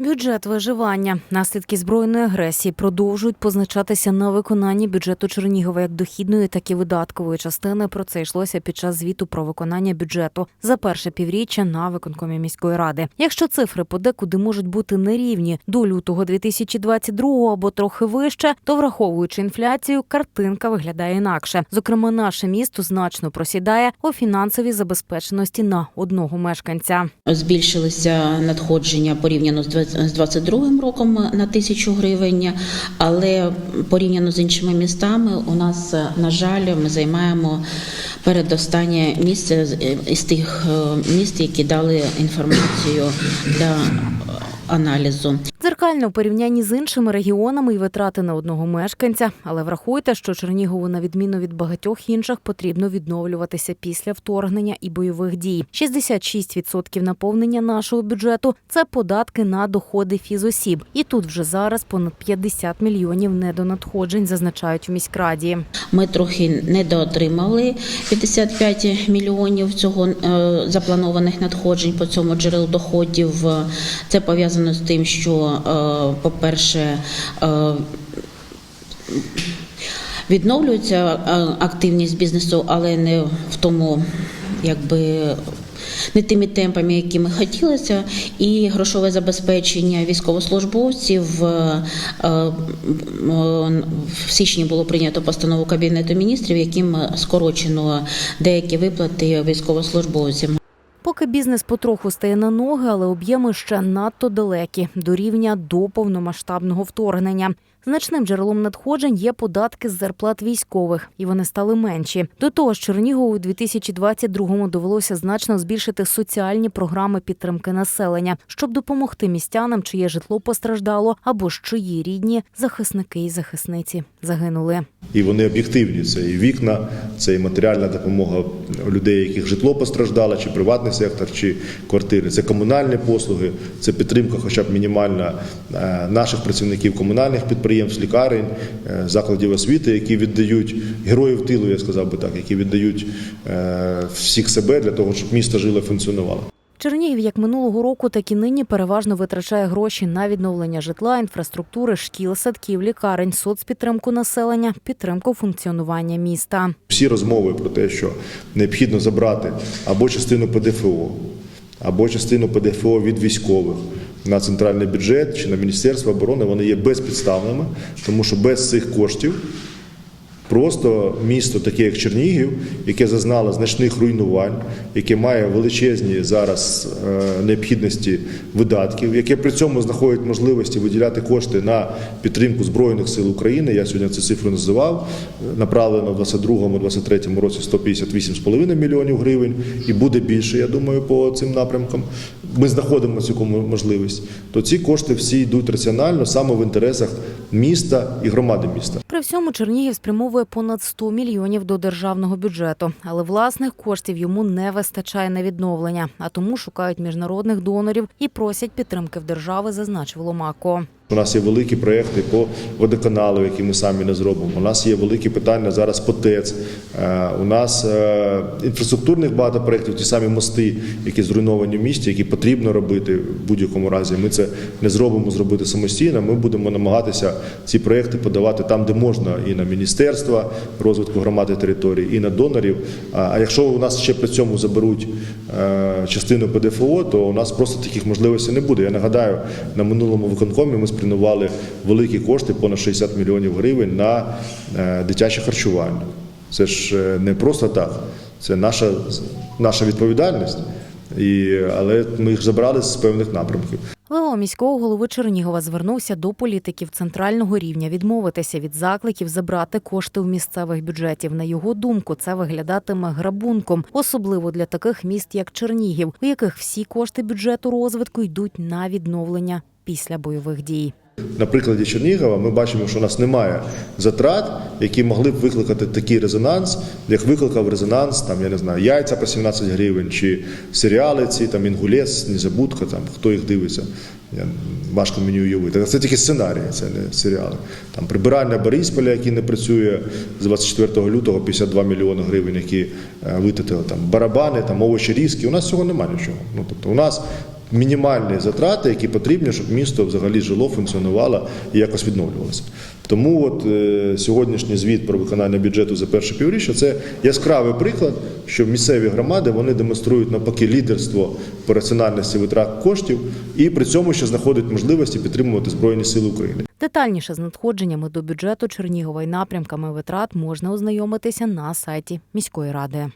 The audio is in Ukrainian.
Бюджет виживання. Наслідки збройної агресії продовжують позначатися на виконанні бюджету Чернігова як дохідної, так і видаткової частини. Про це йшлося під час звіту про виконання бюджету за перше півріччя на виконкомі міської ради. Якщо цифри подекуди можуть бути нерівні до лютого 2022 або трохи вище, то враховуючи інфляцію, картинка виглядає інакше. Зокрема, наше місто значно просідає у фінансовій забезпеченості на одного мешканця. Збільшилися надходження порівняно з 2022 роком на тисячу гривень, але порівняно з іншими містами у нас, на жаль, ми займаємо передостаннє місце з- із тих е, міст, які дали інформацію для аналізу. Дзеркально у порівнянні з іншими регіонами і витрати на одного мешканця, але врахуйте, що Чернігову, на відміну від багатьох інших, потрібно відновлюватися після вторгнення і бойових дій. 66% наповнення нашого бюджету це податки на доходи фізосіб. І тут вже зараз понад 50 мільйонів недонадходжень зазначають у міськраді. Ми трохи недоотримали 55 мільйонів цього е, запланованих надходжень по цьому джерелу доходів. Це пов'язано з тим, що, е, по-перше, е, відновлюється е, активність бізнесу, але не в тому, якби. Не тими темпами, які ми хотілося, і грошове забезпечення військовослужбовців е, е, в січні було прийнято постанову кабінету міністрів, яким скорочено деякі виплати військовослужбовцям. Поки бізнес потроху стає на ноги, але об'єми ще надто далекі до рівня до повномасштабного вторгнення. Значним джерелом надходжень є податки з зарплат військових, і вони стали менші. До того ж, Чернігову у 2022-му довелося значно збільшити соціальні програми підтримки населення, щоб допомогти містянам, чиє житло постраждало, або ж чиї рідні захисники і захисниці загинули. І вони об'єктивні. Це і вікна, це і матеріальна допомога людей, яких житло постраждало, чи приватний сектор, чи квартири. Це комунальні послуги, це підтримка, хоча б мінімальна е, наших працівників комунальних підприємств, лікарень, е, закладів освіти, які віддають героїв тилу, я сказав би так, які віддають е, всіх себе для того, щоб місто жило функціонувало. Чернігів як минулого року, так і нині переважно витрачає гроші на відновлення житла, інфраструктури, шкіл, садків, лікарень, соцпідтримку населення, підтримку функціонування міста. Всі розмови про те, що необхідно забрати або частину ПДФО, або частину ПДФО від військових на центральний бюджет чи на Міністерство оборони, вони є безпідставними, тому що без цих коштів просто місто, таке як Чернігів, яке зазнало значних руйнувань, яке має величезні зараз е, необхідності видатків, яке при цьому знаходить можливості виділяти кошти на підтримку Збройних сил України. Я сьогодні цю цифру називав. Направлено в 22-23 році 158,5 мільйонів гривень, і буде більше, я думаю, по цим напрямкам. Ми знаходимо цю можливість. То ці кошти всі йдуть раціонально саме в інтересах міста і громади міста. При всьому Чернігів спрямовує понад 100 мільйонів до державного бюджету, але власних коштів йому не вистачає на відновлення, а тому шукають міжнародних донорів і просять підтримки в держави, зазначив Ломако. У нас є великі проекти по водоканалу, які ми самі не зробимо. У нас є великі питання зараз по ТЕЦ. Е, У нас е, інфраструктурних багато проєктів, ті самі мости, які зруйновані в місті, які потрібно робити в будь-якому разі. Ми це не зробимо зробити самостійно. Ми будемо намагатися ці проекти подавати там, де можна, і на міністерства розвитку громади території, і на донорів. А якщо у нас ще при цьому заберуть е, частину ПДФО, то у нас просто таких можливостей не буде. Я нагадаю, на минулому виконкомі ми спрямували великі кошти, понад 60 мільйонів гривень на е, дитяче харчування. Це ж е, не просто так, це наша, наша відповідальність. І, але ми їх забрали з певних напрямків. ВО міського голови Чернігова звернувся до політиків центрального рівня відмовитися від закликів забрати кошти в місцевих бюджетів. На його думку, це виглядатиме грабунком, особливо для таких міст, як Чернігів, у яких всі кошти бюджету розвитку йдуть на відновлення після бойових дій. На прикладі Чернігова ми бачимо, що у нас немає затрат, які могли б викликати такий резонанс, як викликав резонанс, там я не знаю, яйця по 17 гривень, чи серіали ці там інгулець, незабудка, там хто їх дивиться. Я важко мені уявити. Це тільки сценарії, це не серіали. Там прибирання Борисполя, який не працює з 24 лютого, 52 мільйони гривень, які е, витратили там барабани, там овочі різки. У нас цього немає нічого. Ну тобто, у нас мінімальні затрати, які потрібні, щоб місто взагалі жило, функціонувало і якось відновлювалося. Тому от е, сьогоднішній звіт про виконання бюджету за перше півріччя це яскравий приклад, що місцеві громади вони демонструють навпаки лідерство по раціональності витрат коштів і при цьому ще знаходять можливості підтримувати Збройні Сили України. Детальніше з надходженнями до бюджету Чернігова і напрямками витрат можна ознайомитися на сайті міської ради.